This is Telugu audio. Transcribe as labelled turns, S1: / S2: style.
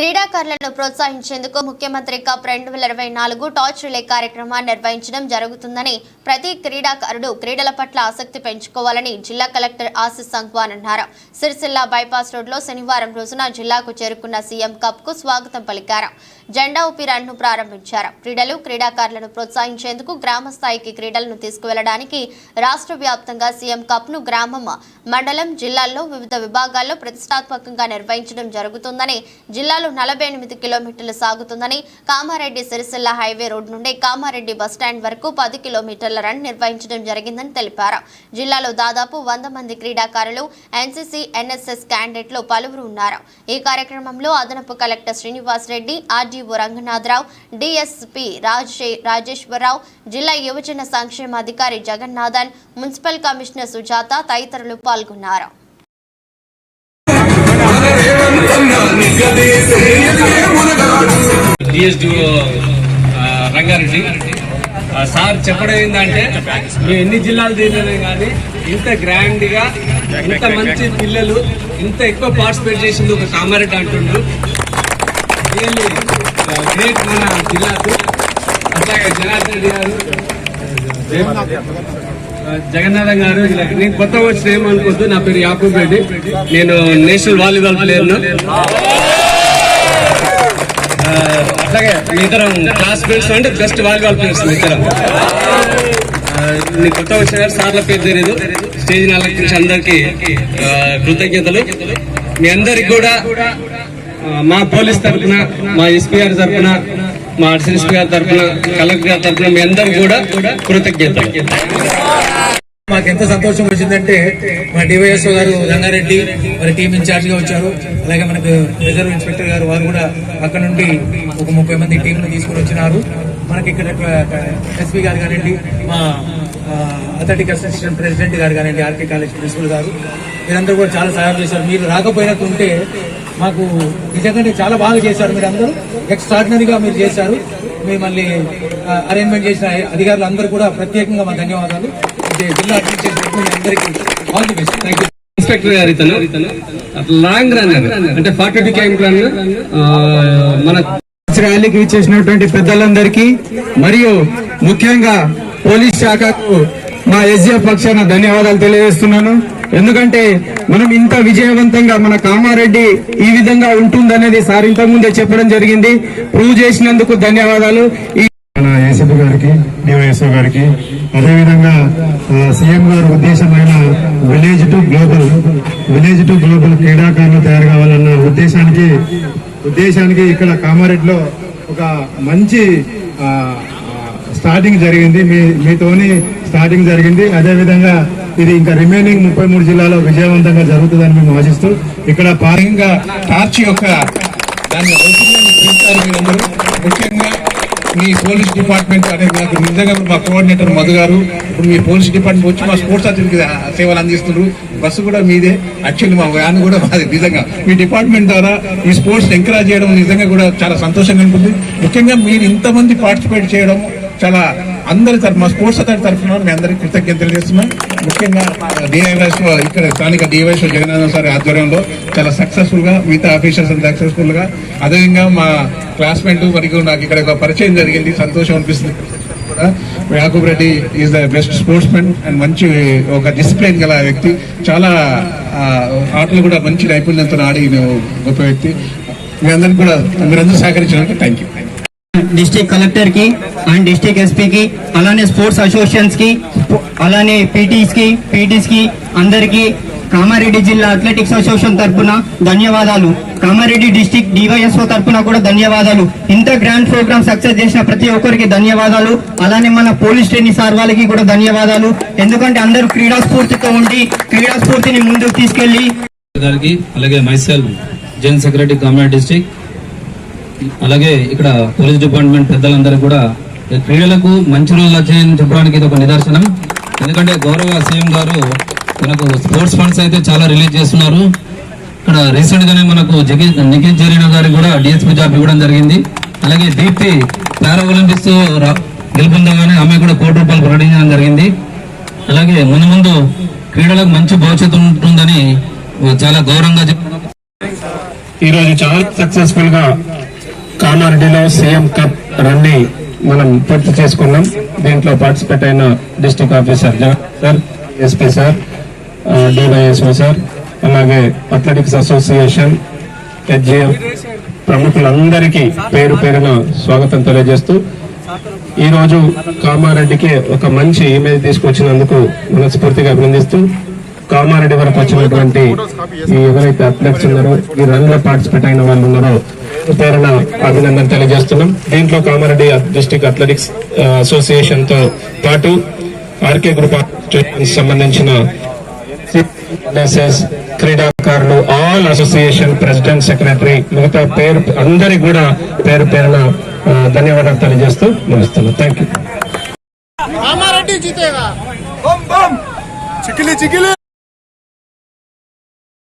S1: క్రీడాకారులను ప్రోత్సహించేందుకు ముఖ్యమంత్రి కప్ రెండు వేల ఇరవై నాలుగు టార్చ్ రిలే కార్యక్రమాన్ని నిర్వహించడం జరుగుతుందని ప్రతి క్రీడాకారుడు క్రీడల పట్ల ఆసక్తి పెంచుకోవాలని జిల్లా కలెక్టర్ ఆశిష్ సంగ్వాన్ అన్నారు. సిరిసిల్ల బైపాస్ రోడ్లో శనివారం రోజున జిల్లాకు చేరుకున్న సీఎం కప్కు స్వాగతం పలికారు. జెండా ఊపి ను ప్రారంభించారు. క్రీడలు క్రీడాకారులను ప్రోత్సహించేందుకు గ్రామ స్థాయికి క్రీడలను తీసుకువెళ్ళడానికి రాష్ట్ర వ్యాప్తంగా సీఎం కప్ను గ్రామం మండలం జిల్లాల్లో వివిధ విభాగాల్లో ప్రతిష్టాత్మకంగా నిర్వహించడం జరుగుతుందని జిల్లాలో నలభై ఎనిమిది కిలోమీటర్లు సాగుతుందని కామారెడ్డి సిరిసిల్ల హైవే రోడ్ నుండి కామారెడ్డి బస్టాండ్ వరకు పది కిలోమీటర్ల రన్ నిర్వహించడం జరిగిందని తెలిపారు. జిల్లాలో దాదాపు వంద మంది క్రీడాకారులు ఎన్సీసీ ఎన్ఎస్ఎస్ క్యాండిడేట్లు పలువురు ఉన్నారు. ఈ కార్యక్రమంలో అదనపు collector Srinivas Reddy RDO Ranganatharao DSP Rajeswararao జిల్లా యువజన సంక్షేమ అధికారి జగన్నాథన్ మున్సిపల్ కమిషనర్ సుజాత తదితరులు పాల్గొన్నారు.
S2: రంగారెడ్డి సార్ చెప్పడం ఏంటంటే మేము ఎన్ని జిల్లాలు తిరిగినా కానీ ఇంత గ్రాండ్గా ఇంత మంచి పిల్లలు ఇంత ఎక్కువ పార్టిసిపేట్ చేసింది ఒక కామారెడ్డి అంటుండ్రు. గ్రేట్ మన జిల్లాకు అట్లాగే జనార్దన్ రెడ్డి గారు జగన్నాథం గారు ఇలా నేను కొత్త వచ్చిన ఏమనుకోవద్దు నా పేరు యాకూబ్ రెడ్డి నేను నేషనల్ వాలీబాల్ ప్లేయర్ను అట్లాగే మీ ఇద్దరం క్లాస్ ఫ్రెండ్స్ అంటే బెస్ట్ వాలీబాల్ ప్లేయర్స్ మీ ఇద్దరం ఆ, కొత్త వచ్చిన సార్ల పేరు తెలియదు స్టేజ్ నాలుగు అందరికీ కృతజ్ఞతలు మీ అందరికి కూడా మా పోలీస్ తరఫున మా ఎస్పీ గారి తరఫున మా అడిషనల్ గారి తరఫున కలెక్టర్ గారి తరఫున మీ అందరూ కూడా కృతజ్ఞత
S3: మాకు ఎంత సంతోషం వచ్చిందంటే మా డివైఎస్ఓ గారు రంగారెడ్డి మరి టీం ఇన్ఛార్జ్గా వచ్చారు. అలాగే మనకు రిజర్వ్ ఇన్స్పెక్టర్ గారు వారు కూడా అక్కడ నుండి ఒక ముప్పై మంది టీంను తీసుకుని వచ్చినారు. మనకి ఇక్కడ ఎస్పీ గారు కానివ్వండి మా అథ్లెటిక్ అసోసియేషన్ ప్రెసిడెంట్ గారు కానివ్వండి ఆర్కే కాలేజ్ ప్రిన్సిపల్ గారు మీరందరూ కూడా చాలా సహాయం చేశారు. మీరు రాకపోయినట్టుంటే మాకు నిజంగానే చాలా బాగా చేశారు మీరు అందరూ. ఎక్స్ట్రాడినరీగా మీరు చేశారు. మిమ్మల్ని అరేంజ్మెంట్ చేసిన అధికారులు అందరూ కూడా ప్రత్యేకంగా మా ధన్యవాదాలు. జిల్లా అడ్మినిస్ట్రేషన్ అందరికీ all the best thank you
S2: inspector గారు ఇతను. లాంగ్ రన్ అంటే ఫార్టీ టూ కిలోమీటర్ రన్ మన
S4: ర్యాలీకి ఇచ్చేసినటువంటి పెద్దలందరికీ మరియు ముఖ్యంగా పోలీస్ శాఖకు మా ఎస్జిఎఫ్ పక్షాన ధన్యవాదాలు తెలియజేస్తున్నాను. ఎందుకంటే మనం ఇంత విజయవంతంగా మన కామారెడ్డి ఈ విధంగా ఉంటుందనేది సార్ ఇంతకు ముందే చెప్పడం జరిగింది. ప్రూవ్ చేసినందుకు ధన్యవాదాలు. ఈ
S5: మన ఏసీపీ గారికి డివైఎస్ఓ గారికి అదేవిధంగా సీఎం గారు ఉద్దేశమైన village to global village to global క్రీడాకారులు తయారు కావాలన్న ఉద్దేశానికి ఉద్దేశానికి ఇక్కడ కామారెడ్డిలో ఒక మంచి స్టార్టింగ్ జరిగింది. మీ మీతోని స్టార్టింగ్ జరిగింది. అదేవిధంగా ఇది ఇంకా రిమైనింగ్ ముప్పై మూడు జిల్లాలో విజయవంతంగా జరుగుతుందని మేము ఆశిస్తూ ఇక్కడ
S3: ముఖ్యంగా టార్చ్ యొక్క దాన్ని మీరందరూ. ముఖ్యంగా మీ పోలీస్ డిపార్ట్మెంట్ అనేది నాకు నిజంగా మా కోఆర్డినేటర్ మధు గారు ఇప్పుడు మీ పోలీస్ డిపార్ట్మెంట్ వచ్చి మా స్పోర్ట్స్ అథ్లెట్కి సేవలు అందిస్తున్నారు. బస్సు కూడా మీదే. యాక్చువల్లీ మా వ్యాన్ కూడా మాది నిజంగా. మీ డిపార్ట్మెంట్ ద్వారా ఈ స్పోర్ట్స్ ఎంకరేజ్ చేయడం నిజంగా కూడా చాలా సంతోషంగా ఉంటుంది ముఖ్యంగా మీరు ఇంతమంది పార్టిసిపేట్ చేయడం చాలా అందరి తరఫున స్పోర్ట్స్ అథారిటీ తరఫున మీ అందరికీ కృతజ్ఞతలు చేస్తున్నాం ముఖ్యంగా డిఐవైఎస్ ఇక్కడ స్థానిక డిఐవైఎస్ జగన్నాథం సార్ ఆధ్వర్యంలో చాలా సక్సెస్ఫుల్గా మిగతా ఆఫీసర్స్ సక్సెస్ఫుల్గా అదేవిధంగా మా క్లాస్మేట్ మరియు నాకు ఇక్కడ ఒక పరిచయం జరిగింది. సంతోషం అనిపిస్తుంది. కూడా Yakub Reddy is the best sportsmen and మంచి ఒక డిసిప్లిన్ గల వ్యక్తి. చాలా ఆటలు కూడా మంచి నైపుణ్యంతో ఆడి గొప్ప వ్యక్తి. మీ అందరికి కూడా మీరందరూ సహకరించినందుకు థ్యాంక్ యూ
S6: డిస్టిక్ కలెక్టర్కి అండ్ డిస్ట్రిక్ట్ ఎస్పీకి అలానే స్పోర్ట్స్ అసోసియేషన్స్కి అలానే పీటీస్కి పీటీస్కి అందరికీ కామారెడ్డి జిల్లా అథ్లెటిక్స్ అసోసియేషన్ తరపున ధన్యవాదాలు. కామారెడ్డి డిస్ట్రిక్ట్ డివైఎస్ఓ తరఫున కూడా ధన్యవాదాలు. ఇంత గ్రాండ్ ప్రోగ్రామ్ సక్సెస్ చేసిన ప్రతి ఒక్కరికి ధన్యవాదాలు. అలానే మన పోలీస్ ట్రైనింగ్ సార్ వాళ్ళకి కూడా ధన్యవాదాలు. ఎందుకంటే అందరూ క్రీడా స్ఫూర్తితో ఉండి క్రీడా స్ఫూర్తిని ముందుకు తీసుకెళ్ళి
S7: గారికి అలాగే myself general secretary Kamareddy district అలాగే ఇక్కడ పోలీస్ డిపార్ట్మెంట్ పెద్దలందరూ కూడా క్రీడలకు మంచి రోజులు వచ్చాయని చెప్పడానికి ఇది ఒక నిదర్శనం. ఎందుకంటే గౌరవ సీఎం గారు మనకు స్పోర్ట్స్ ఫండ్స్ అయితే చాలా రిలీజ్ చేస్తున్నారు. ఇక్కడ రీసెంట్ గానే మనకు జగి నిఖిల్ జరీనా గారికి కూడా డిఎస్పీ జాబ్ ఇవ్వడం జరిగింది. అలాగే దీప్తి పారా ఒలింపిక్స్ గెలుపొందగానే ఆమె కూడా కోటి రూపాయలు ప్రకటించడం జరిగింది. అలాగే ముందు ముందు క్రీడలకు మంచి భవిష్యత్తు ఉంటుందని చాలా గౌరవంగా
S5: ఈరోజు చాలా సక్సెస్ఫుల్గా కామారెడ్డిలో సీఎం కప్ రన్ని మనం పూర్తి చేసుకున్నాం. దీంట్లో పార్టిసిపేట్ అయిన district officer Jagan sir SP sir DYSO sir. అలాగే అథ్లెటిక్స్ అసోసియేషన్ హెచ్జిఎఫ్ ప్రముఖులందరికీ పేరు పేరున స్వాగతం తెలియజేస్తూ ఈ రోజు కామారెడ్డికి ఒక మంచి ఇమేజ్ తీసుకొచ్చినందుకు మనస్ఫూర్తిగా అభినందిస్తూ కామారెడ్డి వరకు వచ్చినటువంటి ఈ ఎవరైతే అథ్లెట్స్ ఉన్నారో ఈ రన్లో పార్టిసిపేట్ అయిన వాళ్ళు ఉన్నారో పేరున అభినందన తెలియజేస్తున్నాం. దీంట్లో కామారెడ్డి డిస్టిక్ అథ్లెటిక్స్ అసోసియేషన్తో అసోసియేషన్తో పాటు ఆర్కే గ్రూప్ సంబంధించిన ఎన్ఎస్ఎస్ క్రీడాకారులు ఆల్ అసోసియేషన్ ప్రెసిడెంట్ సెక్రటరీ మిగతా పేరు అందరికి కూడా పేరు పేరున ధన్యవాదాలు తెలియజేస్తూ ముగిస్తున్నాను. థ్యాంక్ యూ
S8: చికిలి చికిలి.